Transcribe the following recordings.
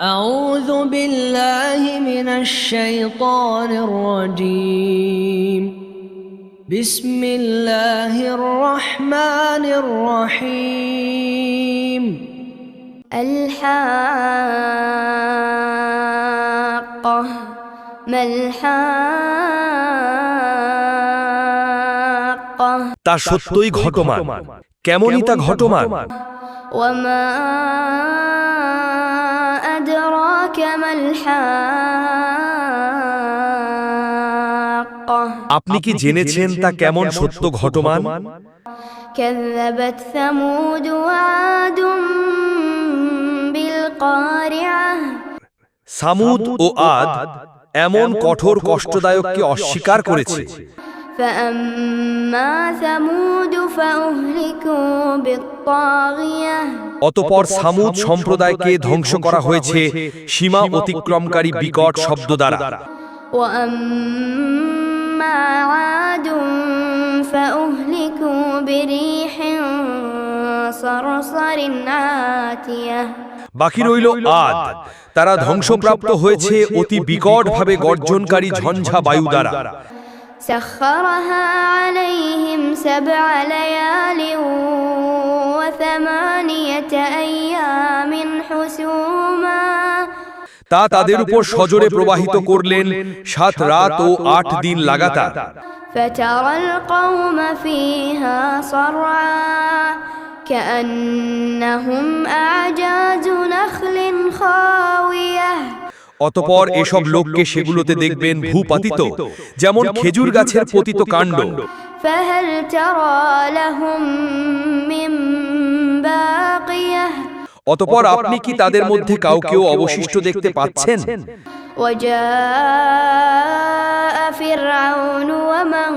أعوذ بالله من الشيطان الرجيم بسم الله الرحمن الرحيم الحاقة ما الحاقة তা সত্যই ঘটমান কেমনই তা ঘটমান وما أدراك ما الحاقة আপনি কি জেনেছেন তা কেমন সত্য ঘটমান? সামুদ ও আদ এমন কঠোর কষ্টদায়ককে অস্বীকার করেছে। অতপর সামুদ সম্প্রদায়কে ধ্বংস করা হয়েছে সীমা অতিক্রমকারী বিকট শব্দ দ্বারা। বাকি রইল আদ। তারা ধ্বংসপ্রাপ্ত হয়েছে অতি বিকটভাবে গর্জনকারী ঝঞ্ঝা বায়ু দ্বারা। سخرها عليهم سبع ليال وثمانية أيام حسوما তা তাদের উপর সজোরে প্রবাহিত করলেন সাত রাত ও আট দিন লাগাতার فترى القوم فيها صرعا كأنهم أعجاز نخل خاوية অতপর এসব লোককে সেগুলোতে দেখবেন ভূপাতিত যেমন খেজুর গাছের পতিত কাণ্ড فهل ترى لهم من باقية অতপর আপনি কি তাদের মধ্যে কাউকেও অবশিষ্ট দেখতে পাচ্ছেন وجاء فرعون ومن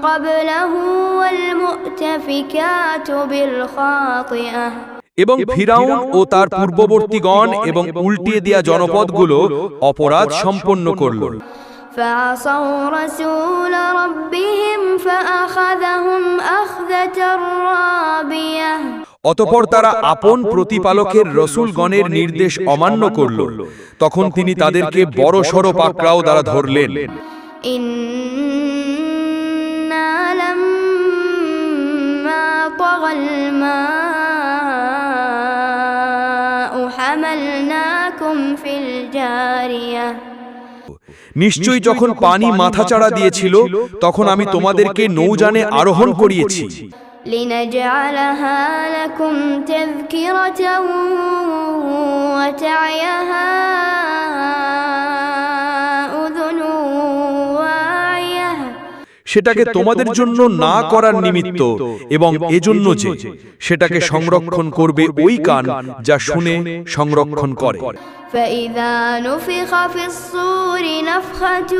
قبله والمؤتفكات بالخاطئة এবং ফিরাউন ও তার পূর্ববর্তীগণ এবং উল্টিয়ে দেয়া জনপদগুলো অপরাধ সম্পন্ন করল فعصوا رسول ربهم فأخذهم أخذة رابية অতপর তারা আপন প্রতিপালকের রসুলগণের নির্দেশ অমান্য করল তখন তিনি তাদেরকে বড় সড় পাকড়াও দ্বারা ধরলেন إنا নিশ্চয়ই যখন পানি মাথাচাড়া দিয়েছিল তখন আমি তোমাদেরকে নৌযানে আরোহণ করিয়েছি لنجعلها لكم تذكرة وتعيها সেটাকে তোমাদের জন্য না করার নিমিত্ত এবং এজন্য যে সেটাকে সংরক্ষণ করবে ওই কান যা শুনে সংরক্ষণ করে فإذا نفخ في الصور نفخة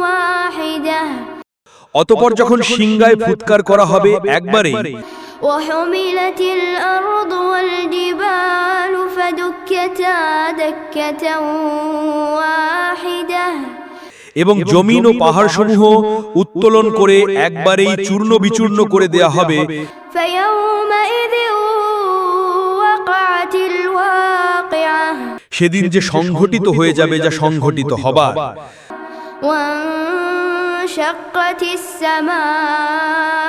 واحدة অতপর যখন সিংগায় ফুৎকার করা হবে একবারেই وحملت الأرض والجبال فدكتا دكة واحدة এবং জমিন ও পাহাড়সমূহ উত্তোলন করে একবারেই চূর্ণ বিচূর্ণ করে দেয়া হবে فيومئذ وقعت الواقعة সেদিন যে সংঘটিত হয়ে যাবে যা সংঘটিত হবার وانشقت السماء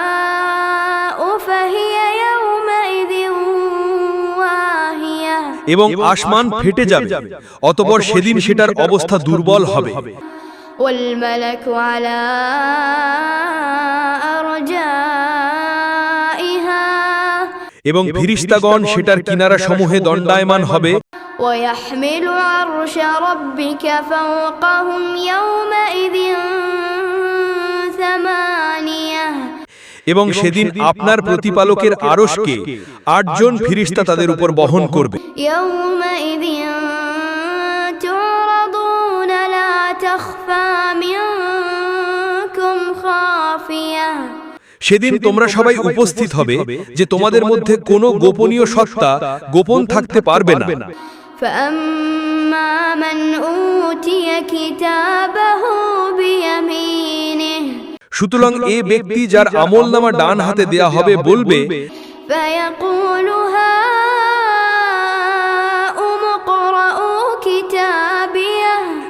فهي يومئذ واهية এবং আসমান ফেটে যাবে অতপর সেদিন সেটার অবস্থা দুর্বল হবে والملك على أرجائها এবং ফিরিস্তাগণ সেটার কিনারা সমূহে দণ্ডায়মান হবে ويحمل عرش ربك فوقهم يومئذ ثمانية এবং সেদিন আপনার প্রতিপালকের আরশকে আটজন ফিরিস্তা তাদের উপর বহন করবে يومئذ সেদিন তোমরা সবাই উপস্থিত হবে যে তোমাদের মধ্যে কোনো গোপনীয় সত্তা গোপন থাকতে পারবে না। সুতরাং এ ব্যক্তি যার আমল নামা ডান হাতে দেয়া হবে বলবে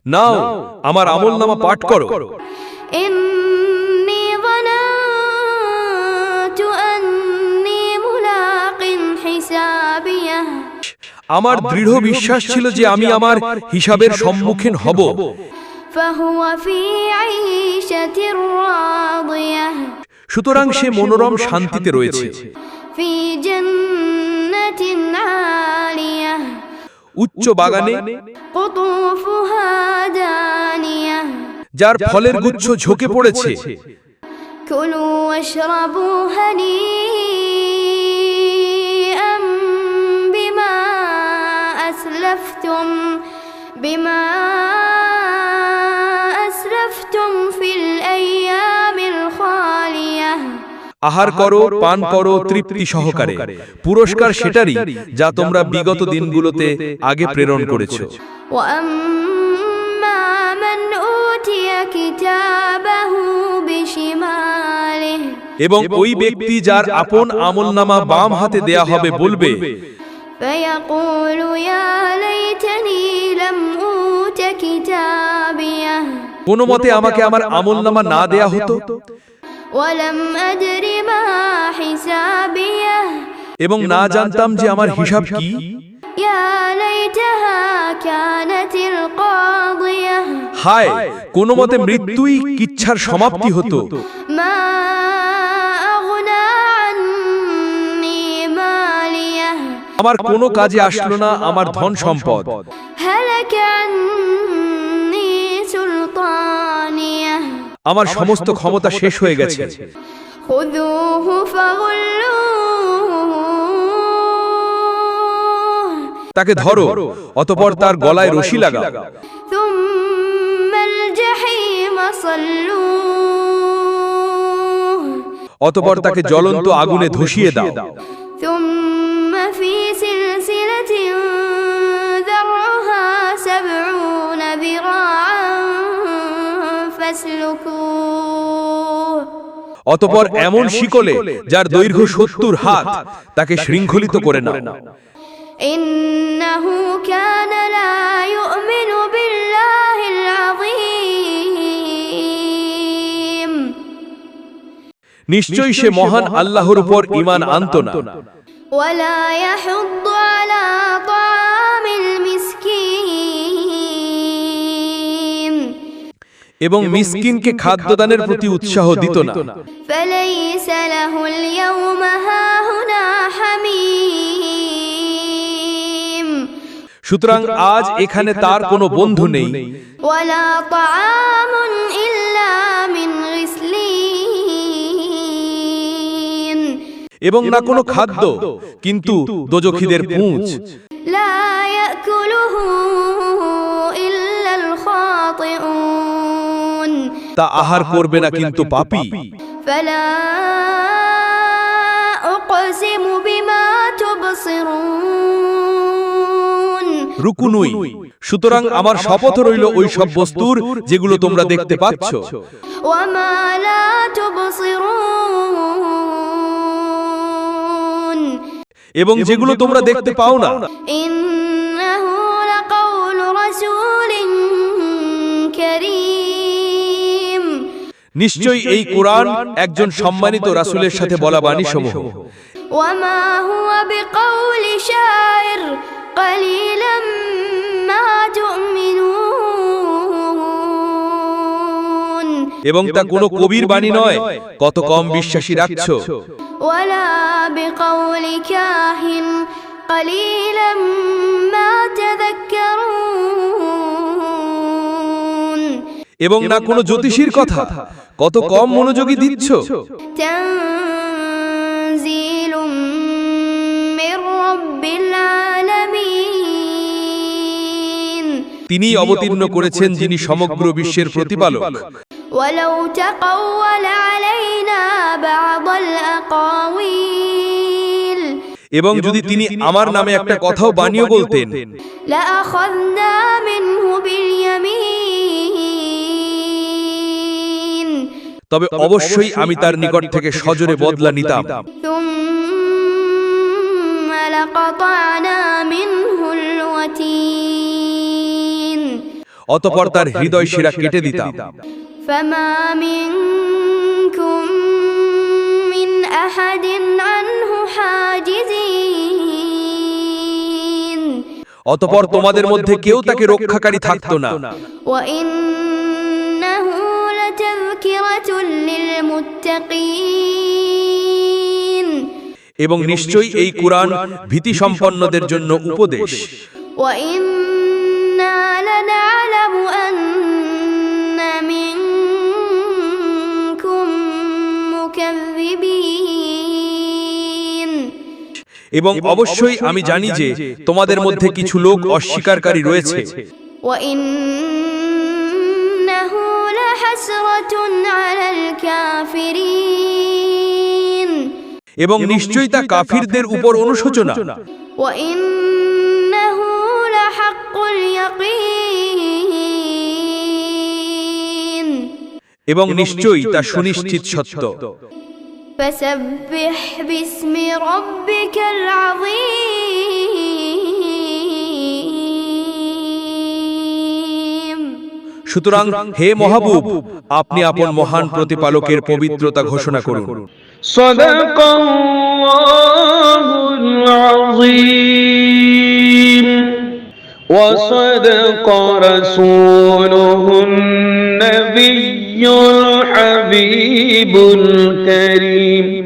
নাও আমার আমল নামা পাঠ করো। আমার দৃঢ় বিশ্বাস ছিল যে আমি আমার হিসাবের সম্মুখীন হব। সুতরাং সে মনোরম শান্তিতে রয়েছে। উচ্চ বাগানে যার ফলের গুচ্ছ ঝোঁকে পড়েছে। কুলু أسلفتم بما أسلفتم في الأيام الخالية আহার করো পান করো তৃপ্তি সহকারে পুরস্কার সেটারই যা তোমরা বিগত দিনগুলোতে আগে প্রেরণ করেছো وأما من أوتي كتابه بشماله এবং ওই ব্যক্তি যার আপন আমলনামা বাম হাতে দেয়া হবে বলবে فيقول يا কোনো মতে আমাকে আমার আমল নামা না দেয়া হতো। এবং না জানতাম যে আমার হিসাব কি। হায় কোনো মতে মৃত্যুই কিচ্ছার সমাপ্তি হতো। আমার কোনো কাজে আসলো না আমার ধন সম্পদ। হ্যাঁ আমার সমস্ত ক্ষমতা শেষ হয়ে গেছে। তাকে ধরো অতপর তার গলায় রশি লাগা অতপর তাকে জ্বলন্ত আগুনে ধসিয়ে দাও। অতপর এমন শিকলে যার দৈর্ঘ্য সত্তর হাত তাকে শৃঙ্খলিত করে না নিশ্চয়ই সে মহান আল্লাহর উপর ইমান আনত না। এবং মিসকিনকে খাদ্যদানের প্রতি উৎসাহ দিত না। সুতরাং আজ এখানে তার কোনো বন্ধু নেই। এবং না কোনো খাদ্য কিন্তু দোজখিদের পুঁজ। লা তা আহার করবে না কিন্তু পাপি। রুকুনুই সুতরাং আমার শপথ রইল ওই সব বস্তুর যেগুলো তোমরা দেখতে পাচ্ছ। এবং যেগুলো তোমরা দেখতে পাও না। নিশ্চয়ই এই কোরআন একজন সম্মানিত রাসূলের সাথে বলা বাণী সমূহ وما هو بقول شاعر قليلا ما تؤمنون এবং তা কোনো কবির বাণী নয় কত কম বিশ্বাসী রাখছ ولا بقول كاهن قليلا এবং না কোনো জ্যোতিষীর কথা। কত কম মনোযোগী দিচ্ছ। তিনি অবতীর্ণ করেছেন যিনি সমগ্র বিশ্বের প্রতিপালক। এবং যদি তিনি আমার নামে একটা কথাও বানিয়ে বলতেন। লা তবে অবশ্যই আমি তার নিকট থেকে সজোরে বদলা নিতাম। অতপর তার হৃদয় শিরা কেটে দিতাম। অতপর তোমাদের মধ্যে কেউ তাকে রক্ষাকারী থাকতো না। এবং নিশ্চয়ই এই কোরআন ভীতি সম্পন্নদের জন্য উপদেশ। এবং অবশ্যই আমি জানি যে তোমাদের মধ্যে কিছু লোক অস্বীকারী রয়েছে। لحسرة على الكافرين এবং নিশ্চয়ই তা কাফিরদের উপর অনুশোচনা وإنه لحق اليقين এবং নিশ্চয়ই তা সুনিশ্চিত সত্য فسبح باسم ربك العظيم সুতরাং হে মহাবুব আপনি আপন মহান প্রতিপালকের পবিত্রতা ঘোষণা করুন صدق الله العظيم وصدق رسوله النبي الحبيب الكريم